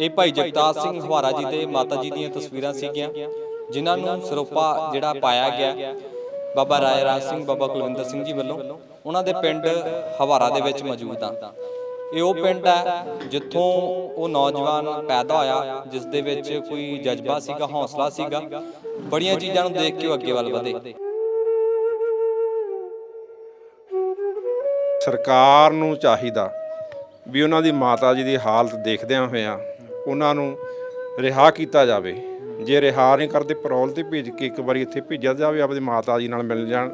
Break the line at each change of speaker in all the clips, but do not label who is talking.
ਇਹ ਭਾਈ ਜਗਤਾਰ ਸਿੰਘ ਹਵਾਰਾ ਜੀ ਦੇ ਮਾਤਾ ਜੀ ਦੀਆਂ ਤਸਵੀਰਾਂ ਸੀਗੀਆਂ, ਜਿਨ੍ਹਾਂ ਨੂੰ ਸਰੋਪਾ ਜਿਹੜਾ ਪਾਇਆ ਗਿਆ, ਬਾਬਾ ਰਾਏ ਰਾਜ ਸਿੰਘ, ਬਾਬਾ ਕੁਲਵਿੰਦਰ ਸਿੰਘ ਜੀ ਵੱਲੋਂ, ਉਹਨਾਂ ਦੇ ਪਿੰਡ ਹਵਾਰਾ ਦੇ ਵਿੱਚ ਮੌਜੂਦ ਆ। ਇਹ ਉਹ ਪਿੰਡ ਹੈ ਜਿੱਥੋਂ ਉਹ ਨੌਜਵਾਨ ਪੈਦਾ ਹੋਇਆ, ਜਿਸ ਦੇ ਵਿੱਚ ਕੋਈ ਜਜ਼ਬਾ ਸੀਗਾ, ਹੌਸਲਾ ਸੀਗਾ, ਬੜੀਆਂ ਚੀਜ਼ਾਂ ਨੂੰ ਦੇਖ ਕੇ ਉਹ ਅੱਗੇ ਵੱਲ ਵਧੇ।
ਸਰਕਾਰ ਨੂੰ ਚਾਹੀਦਾ ਵੀ ਉਹਨਾਂ ਦੀ ਮਾਤਾ ਜੀ ਦੀ ਹਾਲਤ ਦੇਖਦਿਆਂ ਹੋਇਆਂ ਉਹਨਾਂ ਨੂੰ ਰਿਹਾ ਕੀਤਾ ਜਾਵੇ। ਜੇ ਰਿਹਾ ਨਹੀਂ ਕਰਦੇ ਪਰੌਲ ਤੇ ਭੇਜ ਕੇ ਇੱਕ ਵਾਰੀ ਇੱਥੇ ਭੇਜਿਆ ਜਾਵੇ ਆਪਣੀ ਮਾਤਾ ਜੀ ਨਾਲ ਮਿਲ ਜਾਣ।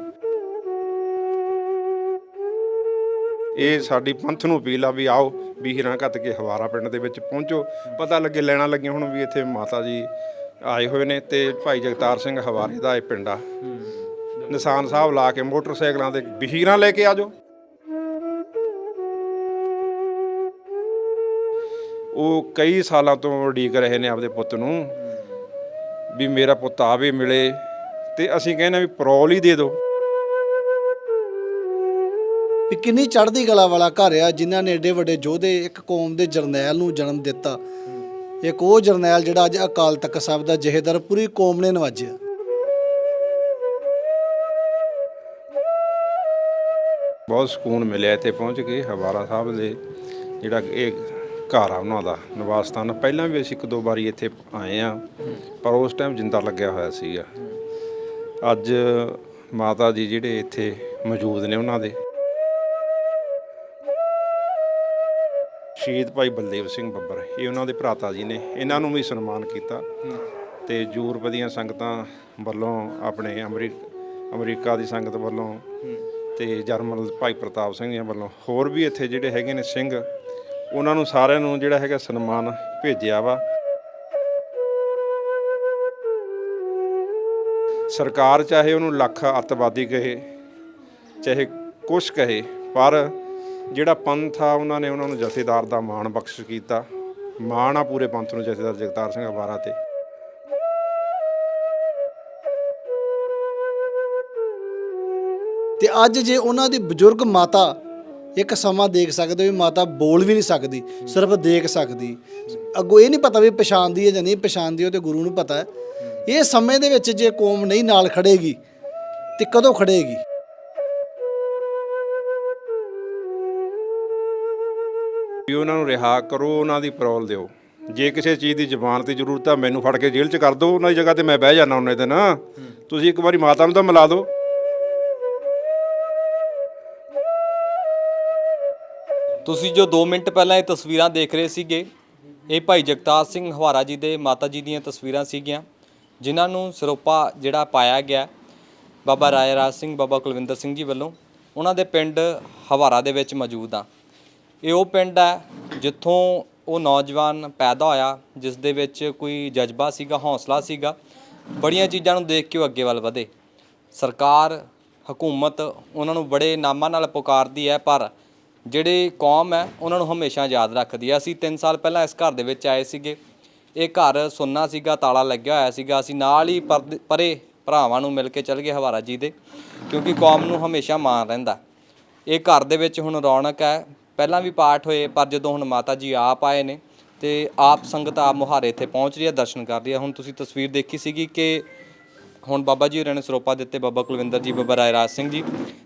ਇਹ ਸਾਡੀ ਪੰਥ ਨੂੰ ਅਪੀਲ ਆ ਵੀ ਆਓ ਵੀ ਹੀਰਾਂ ਘੱਤ ਕੇ ਹਵਾਰਾ ਪਿੰਡ ਦੇ ਵਿੱਚ ਪਹੁੰਚੋ। ਪਤਾ ਲੱਗੇ ਲੈਣਾ ਲੱਗੀਆਂ ਹੁਣ ਵੀ ਇੱਥੇ ਮਾਤਾ ਜੀ ਆਏ ਹੋਏ ਨੇ ਤੇ ਭਾਈ ਜਗਤਾਰ ਸਿੰਘ ਹਵਾਰੇ ਦਾ ਇਹ ਪਿੰਡ ਆ। ਨਿਸ਼ਾਨ ਸਾਹਿਬ ਲਾ ਕੇ ਮੋਟਰਸਾਈਕਲਾਂ ਤੇ ਬਹੀਰਾਂ ਲੈ ਕੇ ਆਜੋ ਉਹ ਕਈ ਸਾਲਾਂ ਤੋਂ ਉਡੀਕ ਰਹੇ ਨੇ ਆਪਦੇ ਪੁੱਤ ਨੂੰ ਵੀ ਮੇਰਾ ਪੁੱਤ ਆਵੇ ਮਿਲੇ ਤੇ ਅਸੀਂ ਕਹਿੰਦੇ ਵੀ ਪਰੌਲ ਹੀ ਦੇ ਦਿਓ।
ਵੀ ਕਿੰਨੀ ਚੜ੍ਹਦੀ ਕਲਾ ਵਾਲਾ ਘਰ ਆ ਜਿਨ੍ਹਾਂ ਨੇ ਏਡੇ ਵੱਡੇ ਯੋਧੇ ਇੱਕ ਕੌਮ ਦੇ ਜਰਨੈਲ ਨੂੰ ਜਨਮ ਦਿੱਤਾ। ਇੱਕ ਉਹ ਜਰਨੈਲ ਜਿਹੜਾ ਅੱਜ ਅਕਾਲ ਤਖਤ ਸਾਹਿਬ ਦਾ ਜਹੇਦਾਰ ਪੂਰੀ ਕੌਮ ਨੇ ਨਵਾਜਿਆ।
ਬਹੁਤ ਸਕੂਨ ਮਿਲਿਆ ਇੱਥੇ ਪਹੁੰਚ ਕੇ ਹਵਾਰਾ ਸਾਹਿਬ ਦੇ ਜਿਹੜਾ ਇਹ ਘਰ ਆ ਉਹਨਾਂ ਦਾ, ਨਿਵਾਸ ਸਥਾਨ। ਪਹਿਲਾਂ ਵੀ ਅਸੀਂ ਇੱਕ ਦੋ ਵਾਰੀ ਇੱਥੇ ਆਏ ਆ ਪਰ ਉਸ ਟਾਈਮ ਜਿੰਦਾ ਲੱਗਿਆ ਹੋਇਆ ਸੀਗਾ। ਅੱਜ ਮਾਤਾ ਜੀ ਜਿਹੜੇ ਇੱਥੇ ਮੌਜੂਦ ਨੇ ਉਹਨਾਂ ਦੇ। ਸ਼ਹੀਦ ਭਾਈ ਬਲਦੇਵ ਸਿੰਘ ਬੱਬਰ, ਇਹ ਉਹਨਾਂ ਦੇ ਭਰਾਤਾ ਜੀ ਨੇ। ਇਹਨਾਂ ਨੂੰ ਵੀ ਸਨਮਾਨ ਕੀਤਾ। ਤੇ ਯੂਰਪ ਦੀਆਂ ਸੰਗਤਾਂ ਵੱਲੋਂ ਆਪਣੇ ਅਮਰੀਕ ਅਮਰੀਕਾ ਦੀ ਸੰਗਤ ਵੱਲੋਂ ਤੇ ਜਰਮਨ ਭਾਈ ਪ੍ਰਤਾਪ ਸਿੰਘ ਜੀ ਵੱਲੋਂ ਹੋਰ ਵੀ ਇੱਥੇ ਜਿਹੜੇ ਹੈਗੇ ਨੇ ਸਿੰਘ ਉਹਨਾਂ ਨੂੰ ਸਾਰਿਆਂ ਨੂੰ ਜਿਹੜਾ ਹੈਗਾ ਸਨਮਾਨ ਭੇਜਿਆ ਵਾ। ਸਰਕਾਰ ਚਾਹੇ ਉਹਨੂੰ ਲੱਖ ਅੱਤਵਾਦੀ ਕਹੇ, ਚਾਹੇ ਕੁਛ ਕਹੇ, ਪਰ ਜਿਹੜਾ ਪੰਥ ਆ, ਉਹਨਾਂ ਨੇ ਉਹਨਾਂ ਨੂੰ ਜਥੇਦਾਰ ਦਾ ਮਾਣ ਬਖਸ਼ ਕੀਤਾ। ਮਾਣ ਆ ਪੂਰੇ ਪੰਥ ਨੂੰ ਜਥੇਦਾਰ ਜਗਤਾਰ ਸਿੰਘ ਹਵਾਰਾ ਤੇ।
ਤੇ ਅੱਜ ਜੇ ਉਹਨਾਂ ਦੀ ਬਜ਼ੁਰਗ ਮਾਤਾ ਇੱਕ ਸਮਾਂ ਦੇਖ ਸਕਦੇ ਹੋ ਵੀ ਮਾਤਾ ਬੋਲ ਵੀ ਨਹੀਂ ਸਕਦੀ, ਸਿਰਫ ਦੇਖ ਸਕਦੀ। ਅੱਗੋਂ ਇਹ ਨਹੀਂ ਪਤਾ ਵੀ ਪਛਾਣਦੀ ਹੈ ਜਾਂ ਨਹੀਂ ਪਛਾਣਦੀ, ਉਹ ਤੇ ਗੁਰੂ ਨੂੰ ਪਤਾ ਹੈ। ਇਹ ਸਮੇਂ ਦੇ ਵਿੱਚ ਜੇ ਕੌਮ ਨਹੀਂ ਨਾਲ ਖੜੇਗੀ, ਤੇ ਕਦੋਂ ਖੜੇਗੀ?
ਵੀ ਉਹਨਾਂ ਨੂੰ ਰਿਹਾ ਕਰੋ, ਉਹਨਾਂ ਦੀ ਪਰੋਲ ਦਿਓ। ਜੇ ਕਿਸੇ ਚੀਜ਼ ਦੀ ਜ਼ਬਾਨ ਦੀ ਜ਼ਰੂਰਤ ਆ, ਮੈਨੂੰ ਫੜ ਕੇ ਜੇਲ੍ਹ 'ਚ ਕਰ ਦਿਓ, ਉਹਨਾਂ ਦੀ ਜਗ੍ਹਾ ਤੇ ਮੈਂ ਬਹਿ ਜਾਣਾ ਉਹਨੇ ਦਿਨ। ਤੁਸੀਂ ਇੱਕ ਵਾਰੀ ਮਾਤਾ ਨੂੰ ਤਾਂ ਮਿਲਾ ਦਿਓ।
ਤੁਸੀਂ ਜੋ 2 ਮਿੰਟ ਪਹਿਲਾਂ ਇਹ ਤਸਵੀਰਾਂ ਦੇਖ ਰਹੇ ਸੀਗੇ, ਇਹ ਭਾਈ ਜਗਤਾਰ ਸਿੰਘ ਹਵਾਰਾ ਜੀ ਦੇ ਮਾਤਾ ਜੀ ਦੀਆਂ ਤਸਵੀਰਾਂ ਸੀਗੀਆਂ, ਜਿਨ੍ਹਾਂ ਨੂੰ ਸਰੋਪਾ ਜਿਹੜਾ ਪਾਇਆ ਗਿਆ ਬਾਬਾ ਰਾਏ ਰਾਜ ਸਿੰਘ, ਬਾਬਾ ਕੁਲਵਿੰਦਰ ਸਿੰਘ ਜੀ ਵੱਲੋਂ, ਉਹਨਾਂ ਦੇ ਪਿੰਡ ਹਵਾਰਾ ਦੇ ਵਿੱਚ ਮੌਜੂਦ ਆ। ਇਹ ਉਹ ਪਿੰਡ ਹੈ ਜਿੱਥੋਂ ਉਹ ਨੌਜਵਾਨ ਪੈਦਾ ਹੋਇਆ, ਜਿਸ ਦੇ ਵਿੱਚ ਕੋਈ ਜਜ਼ਬਾ ਸੀਗਾ, ਹੌਸਲਾ ਸੀਗਾ। ਬੜੀਆਂ ਚੀਜ਼ਾਂ ਨੂੰ ਦੇਖ ਕੇ ਉਹ ਅੱਗੇ ਵੱਲ ਵਧੇ। ਸਰਕਾਰ, ਹਕੂਮਤ, ਉਹਨਾਂ ਨੂੰ ਬੜੇ ਨਾਮਾਂ ਨਾਲ ਪੁਕਾਰਦੀ ਹੈ, ਪਰ ਜਿਹੜੇ ਕੌਮ ਹੈ, ਉਹਨਾਂ ਨੂੰ ਹਮੇਸ਼ਾ ਯਾਦ ਰੱਖਦੀ ਹੈ ਅਸੀਂ 3 ਸਾਲ ਪਹਿਲਾਂ ਇਸ ਘਰ ਦੇ ਵਿੱਚ ਆਏ ਸੀਗੇ। ਇਹ ਘਰ ਸੁੰਨਾ ਸੀਗਾ, ਤਾਲਾ ਲੱਗਿਆ ਹੋਇਆ ਸੀਗਾ। ਅਸੀਂ ਨਾਲ ਹੀ ਪਰਦੇ- ਪਰੇ ਭਰਾਵਾਂ ਨੂੰ ਮਿਲ ਕੇ ਚੱਲ ਗਏ ਹਵਾਰਾ ਜੀ ਦੇ, ਕਿਉਂਕਿ ਕੌਮ ਨੂੰ ਹਮੇਸ਼ਾ ਮਾਣ ਰਹਿੰਦਾ। ਇਹ ਘਰ ਦੇ ਵਿੱਚ ਹੁਣ ਰੌਣਕ ਹੈ। ਪਹਿਲਾਂ ਵੀ ਪਾਠ ਹੋਏ, ਪਰ ਜਦੋਂ ਹੁਣ ਮਾਤਾ ਜੀ ਆਪ ਆਏ ਨੇ, ਤੇ ਆਪ ਸੰਗਤ ਆਪ ਮੁਹਾਰੇ ਇੱਥੇ ਪਹੁੰਚ ਰਹੀ ਹੈ, ਦਰਸ਼ਨ ਕਰ ਰਹੀ ਹੈ। ਹੁਣ ਤੁਸੀਂ ਤਸਵੀਰ ਦੇਖੀ ਸੀਗੀ ਕਿ ਹੁਣ ਬਾਬਾ ਜੀ ਹੋਰਾਂ ਨੇ ਸਰੋਪਾ ਦਿੱਤੇ, ਬਾਬਾ ਕੁਲਵਿੰਦਰ ਜੀ, ਬਾਬਾ ਰਾਏ ਰਾਜ ਸਿੰਘ ਜੀ।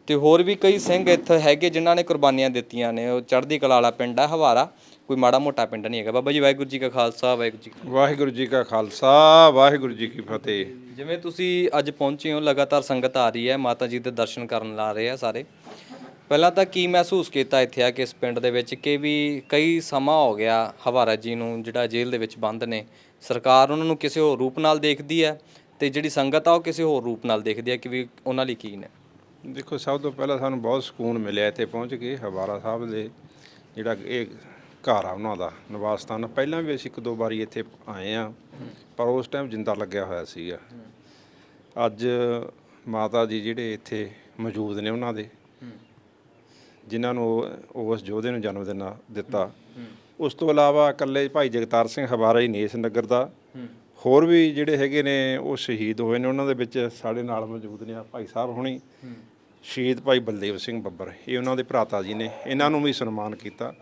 ਤੇ ਹੋਰ ਵੀ ਕਈ ਸਿੰਘ ਇੱਥੇ ਹੈਗੇ ਜਿਨ੍ਹਾਂ ਨੇ ਕੁਰਬਾਨੀਆਂ ਦਿੱਤੀਆਂ ਨੇ। ਉਹ ਚੜ੍ਹਦੀ ਕਲਾ ਵਾਲਾ ਪਿੰਡ ਹੈ ਹਵਾਰਾ। ਕੋਈ ਮਾੜਾ ਮੋਟਾ ਪਿੰਡ ਨਹੀਂ ਹੈਗਾ। ਬਾਬਾ ਜੀ ਵਾਹਿਗੁਰੂ ਜੀ ਕਾ ਖਾਲਸਾ ਵਾਹਿਗੁਰੂ ਜੀ ਕੀ
ਵਾਹਿਗੁਰੂ ਜੀ ਕਾ ਖਾਲਸਾ ਵਾਹਿਗੁਰੂ ਜੀ ਕੀ ਫਤਿਹ।
ਜਿਵੇਂ ਤੁਸੀਂ ਅੱਜ ਪਹੁੰਚੇ ਹੋ ਲਗਾਤਾਰ ਸੰਗਤ ਆ ਰਹੀ ਹੈ। ਮਾਤਾ ਜੀ ਦੇ ਦਰਸ਼ਨ ਕਰਨ ਲਾ ਰਹੇ ਆ ਸਾਰੇ। ਪਹਿਲਾਂ ਤਾਂ ਕੀ ਮਹਿਸੂਸ ਕੀਤਾ ਇੱਥੇ ਆ ਕਿ ਇਸ ਪਿੰਡ ਦੇ ਵਿੱਚ? ਕਿ ਵੀ ਕਈ ਸਮਾਂ ਹੋ ਗਿਆ ਹਵਾਰਾ ਜੀ ਨੂੰ ਜਿਹੜਾ ਜੇਲ੍ਹ ਦੇ ਵਿੱਚ ਬੰਦ ਨੇ। ਸਰਕਾਰ ਉਹਨਾਂ ਨੂੰ ਕਿਸੇ ਹੋਰ ਰੂਪ ਨਾਲ ਦੇਖਦੀ ਹੈ ਤੇ ਜਿਹੜੀ ਸੰਗਤ ਆ ਉਹ ਕਿਸੇ ਹੋਰ ਰੂਪ ਨਾਲ ਦੇਖਦੀ ਹੈ ਕਿ ਵੀ ਉਹਨਾਂ ਲਈ ਕੀ ਨੇ?
ਦੇਖੋ, ਸਭ ਤੋਂ ਪਹਿਲਾਂ ਸਾਨੂੰ ਬਹੁਤ ਸਕੂਨ ਮਿਲਿਆ ਇੱਥੇ ਪਹੁੰਚ ਕੇ ਹਵਾਰਾ ਸਾਹਿਬ ਦੇ ਜਿਹੜਾ ਇਹ ਘਰ ਆ ਉਹਨਾਂ ਦਾ, ਨਿਵਾਸ ਸਥਾਨ। ਪਹਿਲਾਂ ਵੀ ਅਸੀਂ ਇੱਕ ਦੋ ਵਾਰੀ ਇੱਥੇ ਆਏ ਆ ਪਰ ਉਸ ਟਾਈਮ ਜਿੰਦਾ ਲੱਗਿਆ ਹੋਇਆ ਸੀਗਾ। ਅੱਜ ਮਾਤਾ ਜੀ ਜਿਹੜੇ ਇੱਥੇ ਮੌਜੂਦ ਨੇ ਉਹਨਾਂ ਦੇ, ਜਿਨ੍ਹਾਂ ਨੂੰ ਉਹ- ਉਸ ਯੋਧੇ ਨੂੰ ਜਨਮ ਦਿਨ ਦਿੱਤਾ। ਉਸ ਤੋਂ ਇਲਾਵਾ ਇਕੱਲੇ ਭਾਈ ਜਗਤਾਰ ਸਿੰਘ ਹਵਾਰਾ ਹੀ ਨੇਸ ਨਗਰ ਦਾ। ਹੋਰ ਵੀ ਜਿਹੜੇ ਹੈਗੇ ਨੇ, ਉਹ ਸ਼ਹੀਦ ਹੋਏ ਨੇ ਉਹਨਾਂ ਦੇ ਵਿੱਚ, ਸਾਡੇ ਨਾਲ ਮੌਜੂਦ ਨੇ ਆ ਭਾਈ ਸਾਹਿਬ ਹੁਣੀ। ਸ਼ਹੀਦ ਭਾਈ ਬਲਦੇਵ ਸਿੰਘ ਬੱਬਰ, ਇਹ ਉਹਨਾਂ ਦੇ ਭਰਾਤਾ ਜੀ ਨੇ, ਇਹਨਾਂ ਨੂੰ ਵੀ ਸਨਮਾਨ ਕੀਤਾ।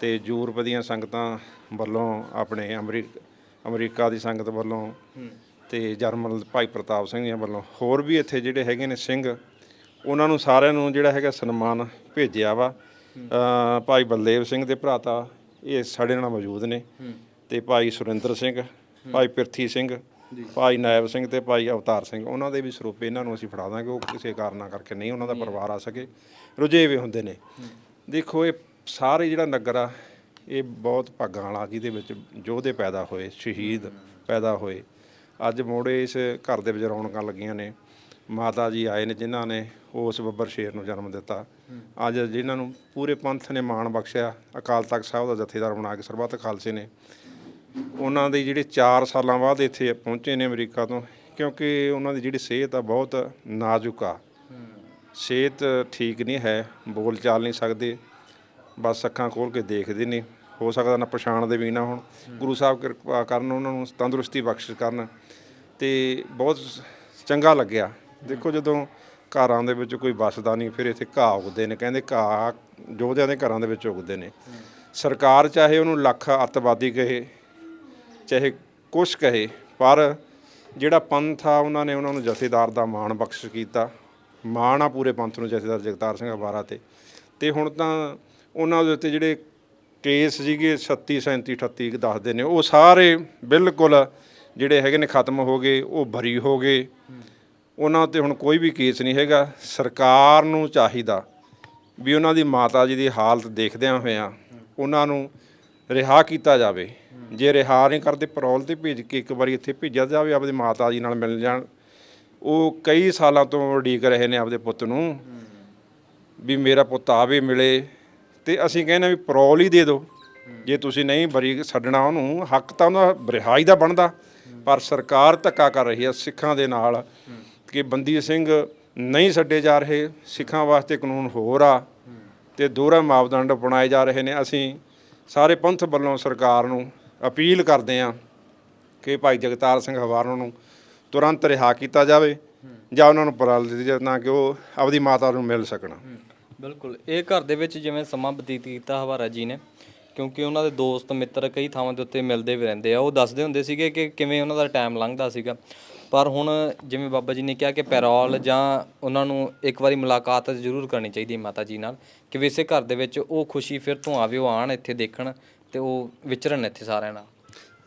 ਤੇ ਯੂਰਪ ਦੀਆਂ ਸੰਗਤਾਂ ਵੱਲੋਂ ਆਪਣੇ ਅਮਰੀਕ, ਅਮਰੀਕਾ ਦੀ ਸੰਗਤ ਵੱਲੋਂ ਤੇ ਜਰਮਨ ਭਾਈ ਪ੍ਰਤਾਪ ਸਿੰਘ ਜੀ ਵੱਲੋਂ ਹੋਰ ਵੀ ਇੱਥੇ ਜਿਹੜੇ ਹੈਗੇ ਨੇ ਸਿੰਘ, ਉਹਨਾਂ ਨੂੰ ਸਾਰਿਆਂ ਨੂੰ ਜਿਹੜਾ ਹੈਗਾ ਸਨਮਾਨ ਭੇਜਿਆ ਵਾ। ਭਾਈ ਬਲਦੇਵ ਸਿੰਘ ਦੇ ਭਰਾਤਾ, ਇਹ ਸਾਡੇ ਨਾਲ ਮੌਜੂਦ ਨੇ। ਤੇ ਭਾਈ ਸੁਰਿੰਦਰ ਸਿੰਘ, ਭਾਈ ਪਿਰਥੀ ਸਿੰਘ ਭਾਈ ਨਾਇਬ ਸਿੰਘ ਤੇ ਭਾਈ ਅਵਤਾਰ ਸਿੰਘ ਉਹਨਾਂ ਦੇ ਵੀ ਸਰੂਪ ਇਹਨਾਂ ਨੂੰ ਅਸੀਂ ਫੜਾ ਦਾਂਗੇ ਉਹ ਕਿਸੇ ਕਾਰਨਾਂ ਕਰਕੇ ਨਹੀਂ ਉਹਨਾਂ ਦਾ ਪਰਿਵਾਰ ਆ ਸਕੇ। ਰੁਝੇਵੇ ਹੁੰਦੇ ਨੇ। ਦੇਖੋ ਇਹ ਸਾਰੇ ਜਿਹੜਾ ਨਗਰ ਆ ਇਹ ਬਹੁਤ ਭਾਗਾਂ ਵਾਲਾ ਜਿਹਦੇ ਵਿੱਚ ਯੋਧੇ ਪੈਦਾ ਹੋਏ ਸ਼ਹੀਦ ਪੈਦਾ ਹੋਏ। ਅੱਜ ਮੋੜੇ ਇਸ ਘਰ ਦੇ ਵਿੱਚ ਰੌਣਕਾਂ ਲੱਗੀਆਂ ਨੇ। ਮਾਤਾ ਜੀ ਆਏ ਨੇ ਜਿਨ੍ਹਾਂ ਨੇ ਉਸ ਬੱਬਰ ਸ਼ੇਰ ਨੂੰ ਜਨਮ ਦਿੱਤਾ। ਅੱਜ ਜਿਨ੍ਹਾਂ ਨੂੰ ਪੂਰੇ ਪੰਥ ਨੇ ਮਾਣ ਬਖਸ਼ਿਆ ਅਕਾਲ ਤਖਤ ਸਾਹਿਬ ਦਾ ਜਥੇਦਾਰ ਬਣਾ ਕੇ ਸਰਬੱਤ ਖਾਲਸੇ ਨੇ। ਉਹਨਾਂ ਦੇ ਜਿਹੜੇ 4 ਸਾਲਾਂ ਬਾਅਦ ਇੱਥੇ ਪਹੁੰਚੇ ਨੇ ਅਮਰੀਕਾ ਤੋਂ, ਕਿਉਂਕਿ ਉਹਨਾਂ ਦੀ ਜਿਹੜੀ ਸਿਹਤ ਆ ਬਹੁਤ ਨਾਜ਼ੁਕ ਆ। ਸਿਹਤ ਠੀਕ ਨਹੀਂ ਹੈ, ਬੋਲ ਚਾਲ ਨਹੀਂ ਸਕਦੇ, ਬਸ ਅੱਖਾਂ ਖੋਲ ਕੇ ਦੇਖਦੇ ਨੇ। ਹੋ ਸਕਦਾ ਨਾ ਪਛਾਣਦੇ ਵੀ ਨਾ ਹੁਣ। ਗੁਰੂ ਸਾਹਿਬ ਕਿਰਪਾ ਕਰਨ ਉਹਨਾਂ ਨੂੰ ਤੰਦਰੁਸਤੀ ਬਖਸ਼ਿਸ਼ ਕਰਨ ਤੇ ਬਹੁਤ ਚੰਗਾ ਲੱਗਿਆ। ਦੇਖੋ ਜਦੋਂ ਘਰਾਂ ਦੇ ਵਿੱਚ ਕੋਈ ਵਸਦਾ ਨਹੀਂ, ਫਿਰ ਇੱਥੇ ਘਾਹ ਉਗਦੇ ਨੇ। ਕਹਿੰਦੇ ਘਾਹ ਯੋਧਿਆਂ ਦੇ ਘਰਾਂ ਦੇ ਵਿੱਚ ਉਗਦੇ ਨੇ। ਸਰਕਾਰ ਚਾਹੇ ਉਹਨੂੰ ਲੱਖ ਅੱਤਵਾਦੀ ਕਹੇ ਚਾਹੇ ਕੁਛ ਕਹੇ, ਪਰ ਜਿਹੜਾ ਪੰਥ ਆ, ਉਹਨਾਂ ਨੇ ਉਹਨਾਂ ਨੂੰ ਜਥੇਦਾਰ ਦਾ ਮਾਣ ਬਖਸ਼ ਕੀਤਾ। ਮਾਣ ਆ ਪੂਰੇ ਪੰਥ ਨੂੰ, ਜਥੇਦਾਰ ਜਗਤਾਰ ਸਿੰਘ ਹਵਾਰਾ ਤੇ। ਤੇ ਹੁਣ ਤਾਂ ਉਹਨਾਂ ਦੇ ਉੱਤੇ ਜਿਹੜੇ ਕੇਸ ਸੀਗੇ 36 37 38 ਦੱਸਦੇ ਨੇ, ਉਹ ਸਾਰੇ ਬਿਲਕੁਲ ਜਿਹੜੇ ਹੈਗੇ ਨੇ ਖਤਮ ਹੋ ਗਏ, ਉਹ ਬਰੀ ਹੋ ਗਏ। ਉਹਨਾਂ ਉੱਤੇ ਹੁਣ ਕੋਈ ਵੀ ਕੇਸ ਨਹੀਂ ਹੈਗਾ। ਸਰਕਾਰ ਨੂੰ ਚਾਹੀਦਾ ਵੀ ਉਹਨਾਂ ਦੀ ਮਾਤਾ ਜੀ ਦੀ ਹਾਲਤ ਦੇਖਦਿਆਂ ਹੋਇਆਂ ਉਹਨਾਂ ਨੂੰ ਰਿਹਾ ਕੀਤਾ ਜਾਵੇ। ਜੇ ਰਿਹਾ ਨਹੀਂ ਕਰਦੇ, ਪਰੋਲ ਤੇ ਭੇਜ ਕੇ ਇੱਕ ਵਾਰੀ ਇੱਥੇ ਭੇਜਿਆ ਜਾਵੇ ਆਪਦੇ ਮਾਤਾ ਜੀ ਨਾਲ ਮਿਲ ਜਾਣ। ਉਹ ਕਈ ਸਾਲਾਂ ਤੋਂ ਉਡੀਕ ਰਹੇ ਨੇ ਆਪਦੇ ਪੁੱਤ ਨੂੰ, ਵੀ ਮੇਰਾ ਪੁੱਤ ਆਵੇ, ਮਿਲੇ। ਤੇ ਅਸੀਂ ਕਹਿੰਦੇ ਵੀ ਪਰੋਲ ਹੀ ਦੇ ਦਿਓ। ਜੇ ਤੁਸੀਂ ਨਹੀਂ ਬਰੀ ਛੱਡਣਾ ਉਹਨੂੰ, ਹੱਕ ਤਾਂ ਉਹਦਾ ਰਿਹਾਈ ਦਾ ਬਣਦਾ। ਪਰ ਸਰਕਾਰ ਧੱਕਾ ਕਰ ਰਹੀ ਹੈ ਸਿੱਖਾਂ ਦੇ ਨਾਲ ਕਿ ਬੰਦੀ ਸਿੰਘ ਨਹੀਂ ਛੱਡੇ ਜਾ ਰਹੇ, ਸਿੱਖਾਂ ਵਾਸਤੇ ਕਾਨੂੰਨ ਹੋਰ ਆ ਤੇ ਦੋਹਰਾ ਮਾਪਦੰਡ ਬਣਾਏ ਜਾ ਰਹੇ ਨੇ। ਅਸੀਂ ਸਾਰੇ ਪੰਥ ਵੱਲੋਂ ਸਰਕਾਰ ਨੂੰ ਅਪੀਲ ਕਰਦੇ ਹਾਂ ਕਿ ਭਾਈ ਜਗਤਾਰ ਸਿੰਘ ਹਵਾਰਨ ਨੂੰ ਤੁਰੰਤ ਰਿਹਾ ਕੀਤਾ ਜਾਵੇ ਜਾਂ ਉਹਨਾਂ ਨੂੰ ਪਰਾਲ ਦਿੱਤੀ ਜਾਵੇ, ਤਾਂ ਕਿ ਉਹ ਆਪਦੀ ਮਾਤਾ ਨੂੰ ਮਿਲ ਸਕਣ।
ਬਿਲਕੁਲ। ਇਹ ਘਰ ਦੇ ਵਿੱਚ ਜਿਵੇਂ ਸਮਾਂ ਬਤੀਤ ਕੀਤਾ ਹਵਾਰਾ ਜੀ ਨੇ, ਕਿਉਂਕਿ ਉਹਨਾਂ ਦੇ ਦੋਸਤ, ਮਿੱਤਰ ਕਈ ਥਾਵਾਂ ਦੇ ਉੱਤੇ ਮਿਲਦੇ ਵੀ ਰਹਿੰਦੇ ਆ। ਉਹ ਦੱਸਦੇ ਹੁੰਦੇ ਸੀਗੇ ਕਿ ਕਿਵੇਂ ਉਹਨਾਂ ਦਾ ਟਾਈਮ ਲੰਘਦਾ ਸੀਗਾ। ਪਰ ਹੁਣ ਜਿਵੇਂ ਬਾਬਾ ਜੀ ਨੇ ਕਿਹਾ ਕਿ ਪੈਰੋਲ ਜਾਂ ਉਹਨਾਂ ਨੂੰ ਇੱਕ ਵਾਰੀ ਮੁਲਾਕਾਤ ਜ਼ਰੂਰ ਕਰਨੀ ਚਾਹੀਦੀ ਹੈ ਮਾਤਾ ਜੀ ਨਾਲ, ਕਿ ਵੀ ਇਸੇ ਘਰ ਦੇ ਵਿੱਚ ਉਹ ਖੁਸ਼ੀ ਫਿਰ ਤੋਂ ਆਵੇ, ਉਹ ਆਣ ਇੱਥੇ ਦੇਖਣ ਤੇ ਉਹ ਵਿਚਰਨ ਇੱਥੇ ਸਾਰਿਆਂ ਨਾਲ।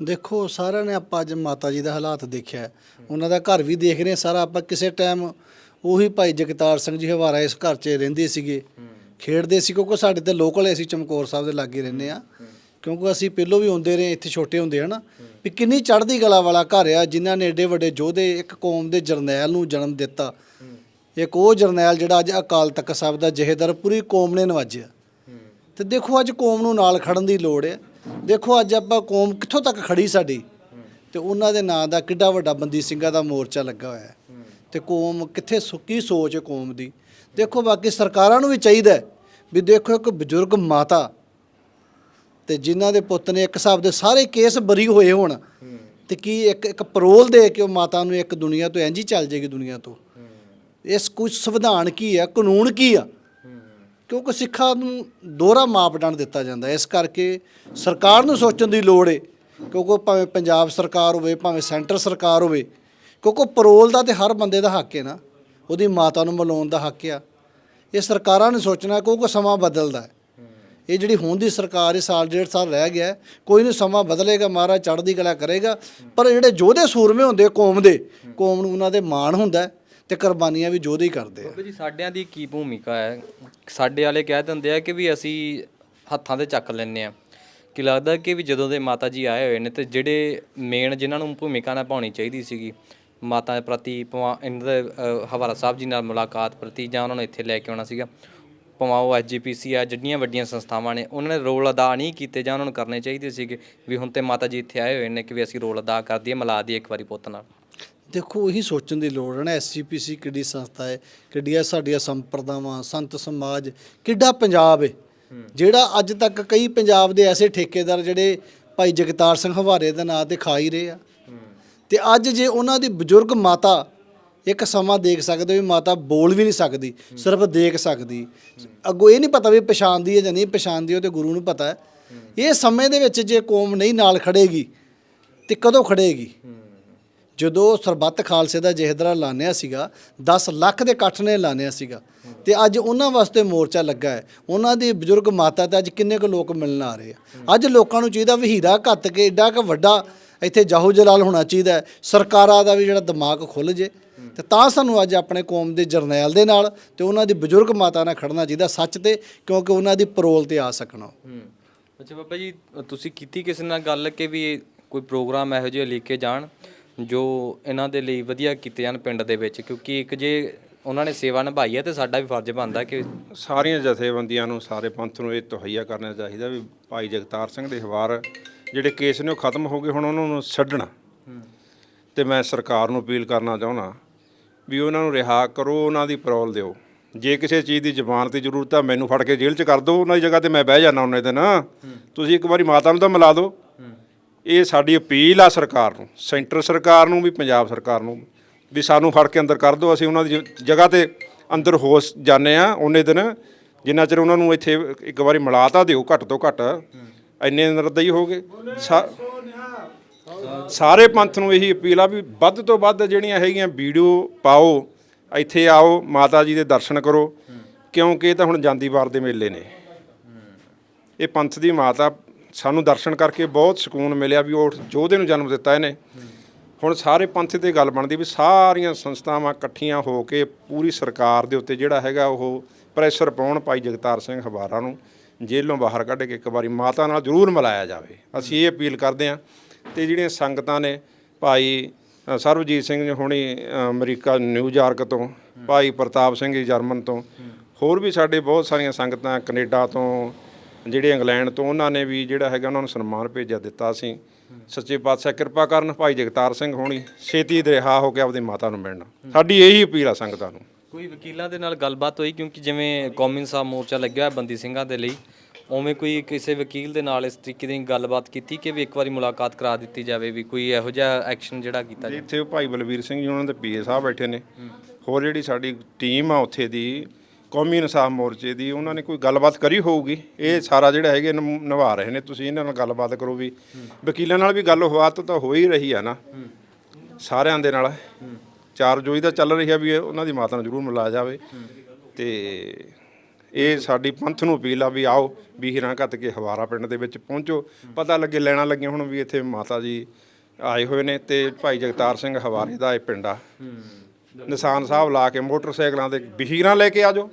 ਦੇਖੋ, ਸਾਰਿਆਂ ਨੇ ਆਪਾਂ ਅੱਜ ਮਾਤਾ ਜੀ ਦਾ ਹਾਲਾਤ ਦੇਖਿਆ ਹੈ। ਉਹਨਾਂ ਦਾ ਘਰ ਵੀ ਦੇਖ ਰਹੇ ਹਾਂ ਸਾਰਾ। ਆਪਾਂ ਕਿਸੇ ਟਾਈਮ ਉਹੀ ਭਾਈ ਜਗਤਾਰ ਸਿੰਘ ਜੀ ਹਵਾਰਾ ਇਸ ਘਰ 'ਚ ਰਹਿੰਦੇ ਸੀਗੇ। ਖੇਡਦੇ ਸੀ ਕਿਉਂਕਿ ਸਾਡੇ ਤੇ ਲੋਕਲ ਅਸੀਂ ਚਮਕੌਰ ਸਾਹਿਬ ਦੇ ਲਾਗੇ ਰਹਿੰਦੇ ਆ ਕਿਉਂਕਿ ਅਸੀਂ ਪਹਿਲੋਂ ਵੀ ਆਉਂਦੇ ਰਹੇ, ਇੱਥੇ ਛੋਟੇ ਹੁੰਦੇ ਹਨਾ ਵੀ ਕਿੰਨੀ ਚੜ੍ਹਦੀ ਕਲਾ ਵਾਲਾ ਘਰ ਆ, ਜਿਨ੍ਹਾਂ ਨੇ ਏਡੇ ਵੱਡੇ ਯੋਧੇ ਇੱਕ ਕੌਮ ਦੇ ਜਰਨੈਲ ਨੂੰ ਜਨਮ ਦਿੱਤਾ। ਇੱਕ ਉਹ ਜਰਨੈਲ ਜਿਹੜਾ ਅੱਜ ਅਕਾਲ ਤਖਤ ਸਾਹਿਬ ਦਾ ਜਹੇਦਾਰ, ਪੂਰੀ ਕੌਮ ਨੇ ਨਵਾਜਿਆ। ਤੇ ਦੇਖੋ ਅੱਜ ਕੌਮ ਨੂੰ ਨਾਲ ਖੜਨ ਦੀ ਲੋੜ ਹੈ। ਦੇਖੋ ਅੱਜ ਆਪਾਂ ਕੌਮ ਕਿੱਥੋਂ ਤੱਕ ਖੜੀ ਸਾਡੀ? ਤੇ ਉਹਨਾਂ ਦੇ ਨਾਂ ਦਾ ਕਿੱਡਾ ਵੱਡਾ ਬੰਦੀ ਸਿੰਘਾਂ ਦਾ ਮੋਰਚਾ ਲੱਗਾ ਹੋਇਆ ਹੈ। ਤੇ ਕੌਮ ਕਿੱਥੇ ਸੁੱਕੀ ਸੋਚ ਹੈ ਕੌਮ ਦੀ? ਦੇਖੋ ਬਾਕੀ ਸਰਕਾਰਾਂ ਨੂੰ ਵੀ ਚਾਹੀਦਾ ਵੀ ਦੇਖੋ ਇੱਕ ਬਜ਼ੁਰਗ ਮਾਤਾ ਤੇ ਜਿਨ੍ਹਾਂ ਦੇ ਪੁੱਤ ਨੇ ਇੱਕ ਹਿਸਾਬ ਦੇ ਸਾਰੇ ਕੇਸ ਬਰੀ ਹੋਏ ਹੋਣ, ਤੇ ਕੀ ਇੱਕ ਇੱਕ ਪਰੋਲ ਦੇ ਕੇ ਉਹ ਮਾਤਾ ਨੂੰ ਇੱਕ ਦੁਨੀਆ ਤੋਂ ਇੰਝ ਹੀ ਚੱਲ ਜਾਏਗੀ ਦੁਨੀਆ ਤੋਂ? ਇਸ ਕੁਝ ਸੰਵਿਧਾਨ ਕੀ ਆ ਕਾਨੂੰਨ ਕੀ ਆ? ਕਿਉਂਕਿ ਸਿੱਖਾਂ ਨੂੰ ਦੋਹਰਾ ਮਾਪਦੰਡ ਦਿੱਤਾ ਜਾਂਦਾ ਇਸ ਕਰਕੇ ਸਰਕਾਰ ਨੂੰ ਸੋਚਣ ਦੀ ਲੋੜ ਏ, ਕਿਉਂਕਿ ਭਾਵੇਂ ਪੰਜਾਬ ਸਰਕਾਰ ਹੋਵੇ, ਭਾਵੇਂ ਸੈਂਟਰ ਸਰਕਾਰ ਹੋਵੇ, ਕਿਉਂਕਿ ਪਰੋਲ ਦਾ ਤੇ ਹਰ ਬੰਦੇ ਦਾ ਹੱਕ ਹੈ ਨਾ। ਉਹਦੀ ਮਾਤਾ ਨੂੰ ਮਿਲਾਉਣ ਦਾ ਹੱਕ ਆ। ਇਹ ਸਰਕਾਰਾਂ ਨੇ ਸੋਚਣਾ ਕਿਉਂਕਿ ਸਮਾਂ ਬਦਲਦਾ ਹੈ। ਇਹ ਜਿਹੜੀ ਹੁਣ ਦੀ ਸਰਕਾਰ, ਇਹ ਸਾਲ, ਡੇਢ ਸਾਲ ਰਹਿ ਗਿਆ ਕੋਈ ਨਹੀਂ ਸਮਾਂ ਬਦਲੇਗਾ, ਮਹਾਰਾਜ ਚੜ੍ਹਦੀ ਕਲਾ ਕਰੇਗਾ। ਪਰ ਜਿਹੜੇ ਯੋਧੇ ਸੂਰਮੇ ਹੁੰਦੇ ਆ, ਕੌਮ ਦੇ, ਕੌਮ ਨੂੰ ਉਹਨਾਂ ਦੇ ਮਾਣ ਹੁੰਦਾ ਤੇ ਕੁਰਬਾਨੀਆਂ ਵੀ ਯੋਧੇ ਹੀ ਕਰਦੇ ਆ।
ਬਾਬਾ ਜੀ, ਸਾਡਿਆਂ ਦੀ ਕੀ ਭੂਮਿਕਾ ਹੈ? ਸਾਡੇ ਵਾਲੇ ਕਹਿ ਦਿੰਦੇ ਆ ਕਿ ਵੀ ਅਸੀਂ ਹੱਥਾਂ ਤੇ ਚੱਕ ਲੈਨੇ ਆ। ਕਿ ਲੱਗਦਾ ਕਿ ਵੀ ਜਦੋਂ ਦੇ ਮਾਤਾ ਜੀ ਆਏ ਹੋਏ ਨੇ ਤੇ ਜਿਹੜੇ ਮੇਨ ਜਿਨ੍ਹਾਂ ਨੂੰ ਭੂਮਿਕਾ ਨਿਭਾਉਣੀ ਚਾਹੀਦੀ ਸੀਗੀ, ਮਾਤਾ ਦੇ ਪ੍ਰਤੀ ਭਾਵੇਂ ਇਹਨਾਂ ਦੇ ਹਵਾਰਾ ਸਾਹਿਬ ਜੀ ਨਾਲ ਮੁਲਾਕਾਤ ਪ੍ਰਤੀ ਜਾਂ ਉਹਨਾਂ ਨੂੰ ਇੱਥੇ ਲੈ ਕੇ ਆਉਣਾ ਸੀਗਾ ਭਾਵੇਂ ਉਹ ਐਸਜੀਪੀਸੀ ਆ ਜਿਹੜੀਆਂ ਵੱਡੀਆਂ ਸੰਸਥਾਵਾਂ ਨੇ, ਉਹਨਾਂ ਨੇ ਰੋਲ ਅਦਾ ਨਹੀਂ ਕੀਤੇ ਜਾਂ ਉਹਨਾਂ ਨੂੰ ਕਰਨੇ ਚਾਹੀਦੇ ਸੀਗੇ, ਵੀ ਹੁਣ ਤੇ ਮਾਤਾ ਜੀ ਇੱਥੇ ਆਏ ਹੋਏ ਨੇ ਕਿ ਵੀ ਅਸੀਂ ਰੋਲ ਅਦਾ ਕਰ ਦਈਏ, ਮਿਲਾ ਦਈਏ ਇੱਕ ਵਾਰੀ ਪੁੱਤ ਨਾਲ।
ਦੇਖੋ ਉਹੀ ਸੋਚਣ ਦੀ ਲੋੜ ਹੈ ਨਾ ਐਸਜੀਪੀਸੀ ਕਿੱਡੀ ਸੰਸਥਾ ਹੈ ਕਿੱਡੀਆਂ ਸਾਡੀਆਂ ਸੰਪਰਦਾਵਾਂ ਸੰਤ ਸਮਾਜ ਕਿੱਡਾ ਪੰਜਾਬ ਹੈ। ਜਿਹੜਾ ਅੱਜ ਤੱਕ ਕਈ ਪੰਜਾਬ ਦੇ ਐਸੇ ਠੇਕੇਦਾਰ ਜਿਹੜੇ ਭਾਈ ਜਗਤਾਰ ਸਿੰਘ ਹਵਾਰੇ ਦੇ ਨਾਂ ਤੇ ਖਾ ਹੀ ਰਹੇ ਆ। ਤੇ ਅੱਜ ਜੇ ਉਹਨਾਂ ਦੀ ਬਜ਼ੁਰਗ ਮਾਤਾ ਇੱਕ ਸਮਾਂ ਦੇਖ ਸਕਦੇ ਵੀ ਮਾਤਾ ਬੋਲ ਵੀ ਨਹੀਂ ਸਕਦੀ ਸਿਰਫ ਦੇਖ ਸਕਦੀ। ਅੱਗੋਂ ਇਹ ਨਹੀਂ ਪਤਾ ਵੀ ਪਛਾਣਦੀ ਹੈ ਜਾਂ ਨਹੀਂ ਪਛਾਣਦੀ ਉਹ ਤੇ ਗੁਰੂ ਨੂੰ ਪਤਾ ਹੈ। ਇਹ ਸਮੇਂ ਦੇ ਵਿੱਚ ਜੇ ਕੌਮ ਨਹੀਂ ਨਾਲ ਖੜੇਗੀ ਤੇ ਕਦੋਂ ਖੜੇਗੀ? ਜਦੋਂ ਸਰਬੱਤ ਖਾਲਸੇ ਦਾ ਜਹਦਰਾ ਲਾਣਿਆ ਸੀਗਾ 10 ਲੱਖ ਦੇ ਇਕੱਠ ਨੇ ਲਾਣਿਆ ਸੀਗਾ। ਤੇ ਅੱਜ ਉਹਨਾਂ ਵਾਸਤੇ ਮੋਰਚਾ ਲੱਗਾ ਹੈ। ਉਹਨਾਂ ਦੀ ਬਜ਼ੁਰਗ ਮਾਤਾ ਤੇ ਅੱਜ ਕਿੰਨੇ ਕੁ ਲੋਕ ਮਿਲਣ ਆ ਰਹੇ ਆ। ਅੱਜ ਲੋਕਾਂ ਨੂੰ ਚਾਹੀਦਾ ਵਹੀਰਾ ਘੱਤ ਕੇ ਏਡਾ ਕੁ ਵੱਡਾ ਇੱਥੇ ਜਾਹੂ ਜਲਾਲ ਹੋਣਾ ਚਾਹੀਦਾ ਹੈ। ਸਰਕਾਰਾਂ ਦਾ ਵੀ ਜਿਹੜਾ ਦਿਮਾਗ ਖੁੱਲ ਜੇ। ਤੇ ਤਾਂ ਸਾਨੂੰ ਅੱਜ ਆਪਣੇ ਕੌਮ ਦੇ ਜਰਨੈਲ ਦੇ ਨਾਲ ਤੇ ਉਹਨਾਂ ਦੀ ਬਜ਼ੁਰਗ ਮਾਤਾ ਨਾਲ ਖੜਨਾ ਚਾਹੀਦਾ ਸੱਚ ਤੇ, ਕਿਉਂਕਿ ਉਹਨਾਂ ਦੀ ਪਰੋਲ ਤੇ ਆ ਸਕਣਾ।
ਅੱਛਾ ਬਾਬਾ ਜੀ ਤੁਸੀਂ ਕੀਤੀ ਕਿਸੇ ਨਾਲ ਗੱਲ ਕਿ ਵੀ ਕੋਈ ਪ੍ਰੋਗਰਾਮ ਇਹੋ ਜਿਹੇ ਲੈ ਕੇ ਜਾਣ? ਜੋ ਇਹਨਾਂ ਦੇ ਲਈ ਵਧੀਆ ਕੀਤੇ ਜਾਣ ਪਿੰਡ ਦੇ ਵਿੱਚ, ਕਿਉਂਕਿ ਇੱਕ ਜੇ ਉਹਨਾਂ ਨੇ ਸੇਵਾ ਨਿਭਾਈ ਹੈ ਤੇ ਸਾਡਾ ਵੀ ਫਰਜ਼ ਬਣਦਾ ਕਿ
ਸਾਰੀਆਂ ਜਥੇਬੰਦੀਆਂ ਨੂੰ, ਸਾਰੇ ਪੰਥ ਨੂੰ ਇਹ ਤਹਈਆ ਕਰਨਾ ਚਾਹੀਦਾ ਵੀ ਭਾਈ ਜਗਤਾਰ ਸਿੰਘ ਦੇ ਹਵਾਰ ਜਿਹੜੇ ਕੇਸ ਨੇ ਉਹ ਖਤਮ ਹੋ ਗਏ, ਹੁਣ ਉਹਨਾਂ ਨੂੰ ਛੱਡਣਾ। ਤੇ ਮੈਂ ਸਰਕਾਰ ਨੂੰ ਅਪੀਲ ਕਰਨਾ ਚਾਹੁੰਦਾ ਵੀ ਉਹਨਾਂ ਨੂੰ ਰਿਹਾ ਕਰੋ, ਉਹਨਾਂ ਦੀ ਪਰੋਲ ਦਿਓ। ਜੇ ਕਿਸੇ ਚੀਜ਼ ਦੀ ਜ਼ਮਾਨਤ ਦੀ ਜ਼ਰੂਰਤ ਆ, ਮੈਨੂੰ ਫੜ ਕੇ ਜੇਲ੍ਹ 'ਚ ਕਰ ਦਿਓ, ਉਹਨਾਂ ਦੀ ਜਗ੍ਹਾ ਤੇ ਮੈਂ ਬਹਿ ਜਾਣਾ ਉਹਨੇ ਦਿਨ ਤੁਸੀਂ ਇੱਕ ਵਾਰੀ ਮਾਤਾ ਨੂੰ ਤਾਂ ਮਿਲਾ ਦਿਓ। ਇਹ ਸਾਡੀ ਅਪੀਲ ਆ ਸਰਕਾਰ ਨੂੰ, ਸੈਂਟਰ ਸਰਕਾਰ ਨੂੰ ਵੀ, ਪੰਜਾਬ ਸਰਕਾਰ ਨੂੰ ਵੀ ਸਾਨੂੰ ਫੜ ਕੇ ਅੰਦਰ ਕਰ ਦਿਓ। ਅਸੀਂ ਉਹਨਾਂ ਦੀ ਜਗ੍ਹਾ ਤੇ ਅੰਦਰ ਹੋ ਸ- ਜਾਂਦੇ ਆ ਉਹਨੇ ਦਿਨ। ਜਿੰਨਾ ਚਿਰ ਉਹਨਾਂ ਨੂੰ ਇੱਥੇ ਇੱਕ ਵਾਰੀ ਮਿਲਾ ਤਾਂ ਦਿਓ ਘੱਟ ਤੋਂ ਘੱਟ। ਇੰਨੇ ਨਿਰਦਈ ਹੋ ਗਏ। ਸਾ- ਸਾਰੇ ਪੰਥ ਨੂੰ ਇਹੀ ਅਪੀਲ ਆ ਵੀ ਵੱਧ ਤੋਂ ਵੱਧ ਜਿਹੜੀਆਂ ਹੈਗੀਆਂ ਵੀਡੀਓ ਪਾਓ, ਇੱਥੇ ਆਓ, ਮਾਤਾ ਜੀ ਦੇ ਦਰਸ਼ਨ ਕਰੋ। ਕਿਉਂਕਿ ਇਹ ਤਾਂ ਹੁਣ ਜਾਂਦੀ ਵਾਰ ਦੇ ਮੇਲੇ ਨੇ। ਇਹ ਪੰਥ ਦੀ ਮਾਤਾ ਸਾਨੂੰ ਦਰਸ਼ਨ ਕਰਕੇ ਬਹੁਤ ਸਕੂਨ ਮਿਲਿਆ ਵੀ ਉਹ ਯੋਧੇ ਨੂੰ ਜਨਮ ਦਿੱਤਾ ਇਹਨੇ। ਹੁਣ ਸਾਰੇ ਪੰਥ ਤੇ ਗੱਲ ਬਣਦੀ ਵੀ ਸਾਰੀਆਂ ਸੰਸਥਾਵਾਂ ਇਕੱਠੀਆਂ ਹੋ ਕੇ ਪੂਰੀ ਸਰਕਾਰ ਦੇ ਉੱਤੇ ਜਿਹੜਾ ਹੈਗਾ ਉਹ ਪ੍ਰੈਸ਼ਰ ਪਾਉਣ ਭਾਈ ਜਗਤਾਰ ਸਿੰਘ ਹਵਾਰਾ ਨੂੰ ਜੇਲ੍ਹੋਂ ਬਾਹਰ ਕੱਢ ਕੇ ਇੱਕ ਵਾਰੀ ਮਾਤਾ ਨਾਲ ਜ਼ਰੂਰ ਮਿਲਾਇਆ ਜਾਵੇ। ਅਸੀਂ ਇਹ ਅਪੀਲ ਕਰਦੇ ਹਾਂ ਤੇ ਜਿਹੜੀਆਂ ਸੰਗਤਾਂ ਨੇ ਭਾਈ ਅ, ਸਰਬਜੀਤ ਸਿੰਘ ਜੀ ਹੁਣੀ ਅਮਰੀਕਾ ਨਿਊਯਾਰਕ ਤੋਂ ਭਾਈ ਪ੍ਰਤਾਪ ਸਿੰਘ ਜੀ ਜਰਮਨ ਤੋਂ ਹੋਰ ਵੀ ਸਾਡੇ ਬਹੁਤ ਸਾਰੀਆਂ ਸੰਗਤਾਂ ਕੈਨੇਡਾ ਤੋਂ ਜਿਹੜੇ ਇੰਗਲੈਂਡ ਤੋਂ ਉਹਨਾਂ ਨੇ ਵੀ ਜਿਹੜਾ ਹੈਗਾ ਉਹਨਾਂ ਨੂੰ ਸਨਮਾਨ ਭੇਜਿਆ ਦਿੱਤਾ ਸੀ। ਸੱਚੇ ਪਾਤਸ਼ਾਹ ਕਿਰਪਾ ਕਰਨ ਭਾਈ ਜਗਤਾਰ ਸਿੰਘ ਹੋਣੀ ਛੇਤੀ ਦੇ ਰਿਹਾ ਹੋ ਕੇ ਆਪਦੀ ਮਾਤਾ ਨੂੰ ਮਿਲਣ। ਸਾਡੀ ਇਹੀ ਅਪੀਲ ਆ ਸੰਗਤਾਂ ਨੂੰ।
ਕੋਈ ਵਕੀਲਾਂ ਦੇ ਨਾਲ ਗੱਲਬਾਤ ਹੋਈ? ਕਿਉਂਕਿ ਜਿਵੇਂ ਕੌਮੀ ਇਨਸਾਫ ਮੋਰਚਾ ਲੱਗਿਆ ਹੋਇਆ ਬੰਦੀ ਸਿੰਘਾਂ ਦੇ ਲਈ ਉਵੇਂ ਕੋਈ ਕਿਸੇ ਵਕੀਲ ਦੇ ਨਾਲ ਇਸ ਤਰੀਕੇ ਦੀ ਗੱਲਬਾਤ ਕੀਤੀ ਕਿ ਵੀ ਇੱਕ ਵਾਰੀ ਮੁਲਾਕਾਤ ਕਰਾ ਦਿੱਤੀ ਜਾਵੇ ਵੀ ਕੋਈ ਇਹੋ ਜਿਹਾ ਐਕਸ਼ਨ ਜਿਹੜਾ ਕੀਤਾ ਜਾਵੇ?
ਇੱਥੇ ਉਹ ਭਾਈ ਬਲਵੀਰ ਸਿੰਘ ਜੀ ਉਹਨਾਂ ਦੇ ਪੀਏ ਸਾਹਿਬ ਬੈਠੇ ਨੇ। ਹੋਰ ਜਿਹੜੀ ਸਾਡੀ ਟੀਮ ਆ ਉੱਥੇ ਦੀ ਕੌਮੀ ਇਨਸਾਫ ਮੋਰਚੇ ਦੀ ਉਹਨਾਂ ਨੇ ਕੋਈ ਗੱਲਬਾਤ ਕਰੀ ਹੋਊਗੀ? ਇਹ ਸਾਰਾ ਜਿਹੜਾ ਹੈਗੇ ਨਿਭ- ਨਿਭਾ ਰਹੇ ਨੇ। ਤੁਸੀਂ ਇਹਨਾਂ ਨਾਲ ਗੱਲਬਾਤ ਕਰੋ ਵੀ ਵਕੀਲਾਂ ਨਾਲ ਵੀ ਗੱਲ ਹੋਆ ਤਾਂ ਹੋ ਹੀ ਰਹੀ ਆ ਨਾ। ਸਾਰਿਆਂ ਦੇ ਨਾਲ। ਚਾਰ ਜੋਈ ਤਾਂ ਚੱਲ ਰਹੀ ਆ ਵੀ ਇਹ ਉਹਨਾਂ ਦੀ ਮਾਤਾ ਨੂੰ ਜ਼ਰੂਰ ਮਿਲਾਇਆ ਜਾਵੇ। ਤੇ ਇਹ ਸਾਡੀ ਪੰਥ ਨੂੰ ਅਪੀਲ ਆ ਵੀ ਆਓ ਵੀ ਹੀਰਾਂ ਘੱਤ ਕੇ ਹਵਾਰਾ ਪਿੰਡ ਦੇ ਵਿੱਚ ਪਹੁੰਚੋ। ਪਤਾ ਲੱਗੇ ਲੈਣਾ ਲੱਗੀਆਂ ਹੁਣ ਵੀ ਇੱਥੇ ਮਾਤਾ ਜੀ ਆਏ ਹੋਏ ਨੇ ਤੇ ਭਾਈ ਜਗਤਾਰ ਸਿੰਘ ਹਵਾਰੇ ਦਾ ਇਹ ਪਿੰਡ ਆ। ਨਿਸ਼ਾਨ ਸਾਹਿਬ ਲਾ ਕੇ ਮੋਟਰਸਾਈਕਲਾਂ ਦੇ ਬਹੀਰਾਂ ਲੈ ਕੇ ਆਜੋ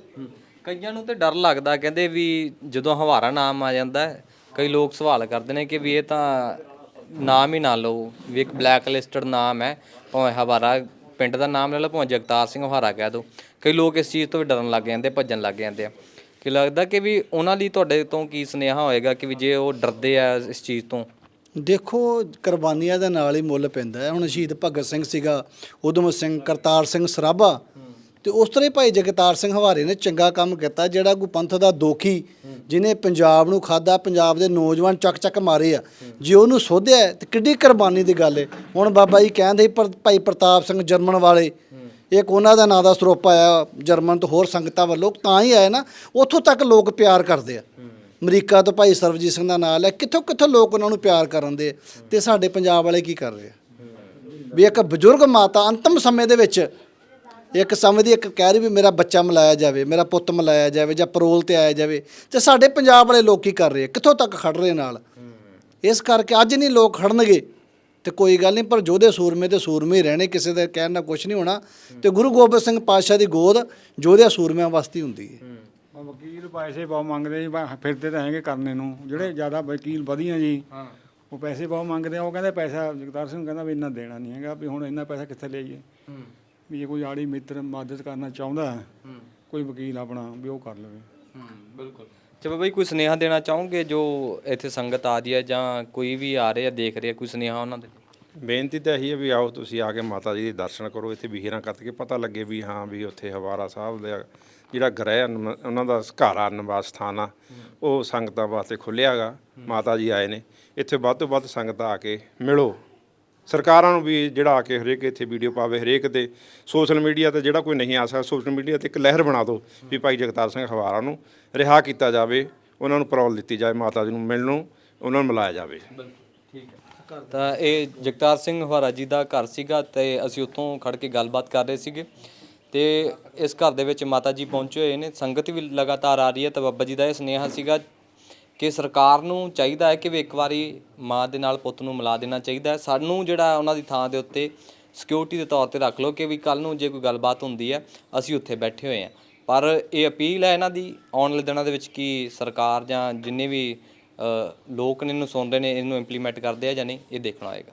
ਕਈਆਂ ਨੂੰ ਤੇ ਡਰ ਲੱਗਦਾ ਕਹਿੰਦੇ ਵੀ ਜਦੋਂ ਹਵਾਰਾ ਨਾਮ ਆ ਜਾਂਦਾ ਹੈ, ਕਈ ਲੋਕ ਸਵਾਲ ਕਰਦੇ ਨੇ ਕਿ ਵੀ ਇਹ ਤਾਂ ਨਾਮ ਹੀ ਨਾ ਲਓ ਵੀ ਇੱਕ ਬਲੈਕ ਲਿਸਟਡ ਨਾਮ ਹੈ ਭਾਵੇਂ ਹਵਾਰਾ ਪਿੰਡ ਦਾ ਨਾਮ ਲੈ ਲਓ ਭਾਵੇਂ ਜਗਤਾਰ ਸਿੰਘ ਹਵਾਰਾ ਕਹਿ ਦਿਓ ਕਈ ਲੋਕ ਇਸ ਚੀਜ਼ ਤੋਂ ਵੀ ਡਰਨ ਲੱਗ ਜਾਂਦੇ ਭੱਜਣ ਲੱਗ ਜਾਂਦੇ ਆ। ਕਿ ਲੱਗਦਾ ਕਿ ਵੀ ਉਹਨਾਂ ਲਈ ਤੁਹਾਡੇ ਤੋਂ ਕੀ ਸੁਨੇਹਾ ਹੋਏਗਾ ਕਿ ਵੀ ਜੇ ਉਹ ਡਰਦੇ ਆ ਇਸ ਚੀਜ਼ ਤੋਂ?
ਦੇਖੋ ਕੁਰਬਾਨੀਆਂ ਦੇ ਨਾਲ ਹੀ ਮੁੱਲ ਪੈਂਦਾ ਹੈ। ਹੁਣ ਸ਼ਹੀਦ ਭਗਤ ਸਿੰਘ ਸੀਗਾ ਉਦਮ ਸਿੰਘ ਕਰਤਾਰ ਸਿੰਘ ਸਰਾਭਾ। ਤੇ ਉਸ ਤਰ੍ਹਾਂ ਹੀ ਭਾਈ ਜਗਤਾਰ ਸਿੰਘ ਹਵਾਰੇ ਨੇ ਚੰਗਾ ਕੰਮ ਕੀਤਾ ਜਿਹੜਾ ਕੋਈ ਪੰਥ ਦਾ ਦੋਖੀ ਜਿਨੇ ਪੰਜਾਬ ਨੂੰ ਖਾਦਾ ਪੰਜਾਬ ਦੇ ਨੌਜਵਾਨ ਚੱਕ ਚੱਕ ਮਾਰੇ ਆ। ਜੇ ਉਹਨੂੰ ਸੋਧਿਆ ਹੈ, ਤੇ ਕਿੱਡੀ ਕੁਰਬਾਨੀ ਦੀ ਗੱਲ ਹੈ ਹੁਣ ਬਾਬਾ ਜੀ ਕਹਿੰਦੇ ਸੀ ਪਰ ਭਾਈ ਪ੍ਰਤਾਪ ਸਿੰਘ ਜਰਮਨ ਵਾਲੇ ਇੱਕ ਉਹਨਾਂ ਦਾ ਨਾਂ ਦਾ ਸਰੋਪਾ ਆਇਆ ਜਰਮਨ ਤੋਂ ਹੋਰ ਸੰਗਤਾਂ ਵੱਲੋਂ ਤਾਂ ਹੀ ਆਇਆ ਨਾ ਉੱਥੋਂ ਤੱਕ ਲੋਕ ਪਿਆਰ ਕਰਦੇ ਆ। ਅਮਰੀਕਾ ਤੋਂ ਭਾਈ ਸਰਵਜੀਤ ਸਿੰਘ ਦਾ ਨਾਮ ਲੈ, ਕਿੱਥੋਂ ਕਿੱਥੋਂ ਲੋਕ ਉਹਨਾਂ ਨੂੰ ਪਿਆਰ ਕਰਨ ਦੇ ਤੇ ਸਾਡੇ ਪੰਜਾਬ ਵਾਲੇ ਕੀ ਕਰ ਰਹੇ ਆ? ਵੀ ਇੱਕ ਬਜ਼ੁਰਗ ਮਾਤਾ ਅੰਤਮ ਸਮੇਂ ਦੇ ਵਿੱਚ ਇੱਕ ਸਮਝਦੀ ਇੱਕ ਕਹਿ ਰਹੀ ਵੀ ਮੇਰਾ ਬੱਚਾ ਮਿਲਾਇਆ ਜਾਵੇ, ਮੇਰਾ ਪੁੱਤ ਮਿਲਾਇਆ ਜਾਵੇ ਜਾਂ ਪਰੋਲ ਤੇ ਆਇਆ ਜਾਵੇ ਤੇ ਸਾਡੇ ਪੰਜਾਬ ਵਾਲੇ ਲੋਕ ਕੀ ਕਰ ਰਹੇ ਆ? ਕਿੱਥੋਂ ਤੱਕ ਖੜ ਰਹੇ ਨਾਲ? ਇਸ ਕਰਕੇ ਅੱਜ ਨਹੀਂ ਲੋਕ ਖੜਨਗੇ ਤੇ ਕੋਈ ਗੱਲ ਨਹੀਂ, ਪਰ ਜੋਧੇ ਸੂਰਮੇ ਤੇ ਸੂਰਮੇ ਹੀ ਰਹਿਣੇ, ਕਿਸੇ ਦਾ ਕਹਿਣ ਨਾਲ ਕੁਝ ਨਹੀਂ ਹੋਣਾ ਤੇ ਗੁਰੂ ਗੋਬਿੰਦ ਸਿੰਘ ਪਾਤਸ਼ਾਹ ਦੀ ਗੋਦ ਜੋਧੇ ਸੂਰਮਿਆਂ ਵਾਸਤੇ ਹੁੰਦੀ ਹੈ।
ਉਹ ਵਕੀਲ ਪੈਸੇ ਬਹੁਤ ਮੰਗਦੇ ਜੀ ਬਾ- ਫਿਰਦੇ ਤਾਂ ਹੈਗੇ ਕਰਨੇ ਨੂੰ। ਜਿਹੜੇ ਜ਼ਿਆਦਾ ਵਕੀਲ ਵਧੀਆ ਜੀ ਉਹ ਪੈਸੇ ਬਹੁਤ ਮੰਗਦੇ ਆ। ਉਹ ਕਹਿੰਦੇ ਪੈਸਾ ਜਗਤਾਰ ਸਿੰਘ ਕਹਿੰਦਾ ਵੀ ਇੰਨਾ ਦੇਣਾ ਨਹੀਂ ਹੈਗਾ ਵੀ ਹੁਣ ਇੰਨਾ ਪੈਸਾ ਕਿੱਥੇ ਲਈਏ? ਵੀ ਜੇ ਕੋਈ ਆੜੀ ਮਿੱਤਰ ਮਦਦ ਕਰਨਾ ਚਾਹੁੰਦਾ ਹੈ, ਕੋਈ ਵਕੀਲ ਆਪਣਾ ਵੀ ਉਹ ਕਰ ਲਵੇ।
ਬਿਲਕੁਲ। ਤੇ ਬਾਬਾ ਜੀ ਕੋਈ ਸੁਨੇਹਾ ਦੇਣਾ ਚਾਹੋਗੇ ਜੋ ਇੱਥੇ ਸੰਗਤ ਆ ਰਹੀ ਹੈ ਜਾਂ ਕੋਈ ਵੀ ਆ ਰਿਹਾ ਦੇਖ ਰਿਹਾ ਕੋਈ ਸੁਨੇਹਾ ਉਹਨਾਂ ਦੇ?
ਬੇਨਤੀ ਤਾਂ ਇਹੀ ਹੈ ਵੀ ਆਓ ਤੁਸੀਂ ਆ ਕੇ ਮਾਤਾ ਜੀ ਦੇ ਦਰਸ਼ਨ ਕਰੋ ਇੱਥੇ ਬਹੀਰਾਂ ਕੱਤ ਕੇ ਪਤਾ ਲੱਗੇ ਵੀ ਹਾਂ ਵੀ ਉੱਥੇ ਹਵਾਰਾ ਸਾਹਿਬ ਦਾ ਜਿਹੜਾ ਗ੍ਰਹਿ ਆ, ਉਹਨਾਂ ਦਾ ਘਾਰਾ ਨਿਵਾਸ ਸਥਾਨ ਆ ਉਹ ਸੰਗਤਾਂ ਵਾਸਤੇ ਖੁੱਲਿਆਗਾ ਮਾਤਾ ਜੀ ਆਏ ਨੇ। ਇੱਥੇ ਵੱਧ ਤੋਂ ਵੱਧ ਸੰਗਤਾਂ ਆ ਕੇ ਮਿਲੋ। ਸਰਕਾਰਾਂ ਨੂੰ ਵੀ ਜਿਹੜਾ ਆ ਕੇ ਹਰੇਕ ਇੱਥੇ ਵੀਡੀਓ ਪਾਵੇ ਹਰੇਕ ਤੇ ਸੋਸ਼ਲ ਮੀਡੀਆ ਤੇ ਜਿਹੜਾ ਕੋਈ ਨਹੀਂ ਆ ਸਕਦਾ ਸੋਸ਼ਲ ਮੀਡੀਆ ਤੇ ਇੱਕ ਲਹਿਰ ਬਣਾ ਦਿਓ ਵੀ ਭਾਈ ਜਗਤਾਰ ਸਿੰਘ ਹਵਾਰਾ ਨੂੰ ਰਿਹਾ ਕੀਤਾ ਜਾਵੇ ਉਹਨਾਂ ਨੂੰ ਪਰੌਲ ਦਿੱਤੀ ਜਾਵੇ ਮਾਤਾ ਜੀ ਨੂੰ ਮਿਲਣ ਨੂੰ ਉਹਨਾਂ ਨੂੰ ਮਿਲਾਇਆ ਜਾਵੇ।
ਠੀਕ ਹੈ ਤਾਂ ਇਹ ਜਗਤਾਰ ਸਿੰਘ ਹਵਾਰਾ ਜੀ ਦਾ ਘਰ ਸੀਗਾ ਤੇ ਅਸੀਂ ਉੱਥੋਂ ਖੜ ਕੇ ਗੱਲਬਾਤ ਕਰ ਰਹੇ ਸੀਗੇ। ਤੇ ਇਸ ਘਰ ਦੇ ਵਿੱਚ ਮਾਤਾ ਜੀ ਪਹੁੰਚੇ ਹੋਏ ਨੇ। ਸੰਗਤ ਵੀ ਲਗਾਤਾਰ ਆ ਰਹੀ ਹੈ ਤਾਂ ਬਾਬਾ ਜੀ ਦਾ ਇਹ ਸੁਨੇਹਾ ਸੀਗਾ ਕਿ ਸਰਕਾਰ ਨੂੰ ਚਾਹੀਦਾ ਹੈ ਕਿ ਵੀ ਇੱਕ ਵਾਰੀ ਮਾਂ ਦੇ ਨਾਲ ਪੁੱਤ ਨੂੰ ਮਿਲਾ ਦੇਣਾ ਚਾਹੀਦਾ ਹੈ। ਸਾਨੂੰ ਜਿਹੜਾ ਉਹਨਾਂ ਦੀ ਥਾਂ ਦੇ ਉੱਤੇ ਸਿਕਿਉਰਿਟੀ ਦੇ ਤੌਰ ਤੇ ਰੱਖ ਲਓ ਕਿ ਵੀ ਕੱਲ ਨੂੰ ਜੇ ਕੋਈ ਗੱਲਬਾਤ ਹੁੰਦੀ ਹੈ, ਅਸੀਂ ਉੱਥੇ ਬੈਠੇ ਹੋਏ ਹਾਂ। ਪਰ ਇਹ ਅਪੀਲ ਹੈ ਇਹਨਾਂ ਦੀ ਆਉਣ ਵਾਲੇ ਦਿਨਾਂ ਦੇ ਵਿੱਚ ਕਿ ਸਰਕਾਰ ਜਾਂ ਜਿੰਨੇ ਵੀ ਲੋਕ ਨੇ, ਇਹਨੂੰ ਸੁਣਦੇ ਨੇ, ਇਹਨੂੰ ਇੰਪਲੀਮੈਂਟ ਕਰਦੇ ਆ ਜਾਂ ਨਹੀਂ, ਇਹ ਦੇਖਣਾ ਹੋਏਗਾ।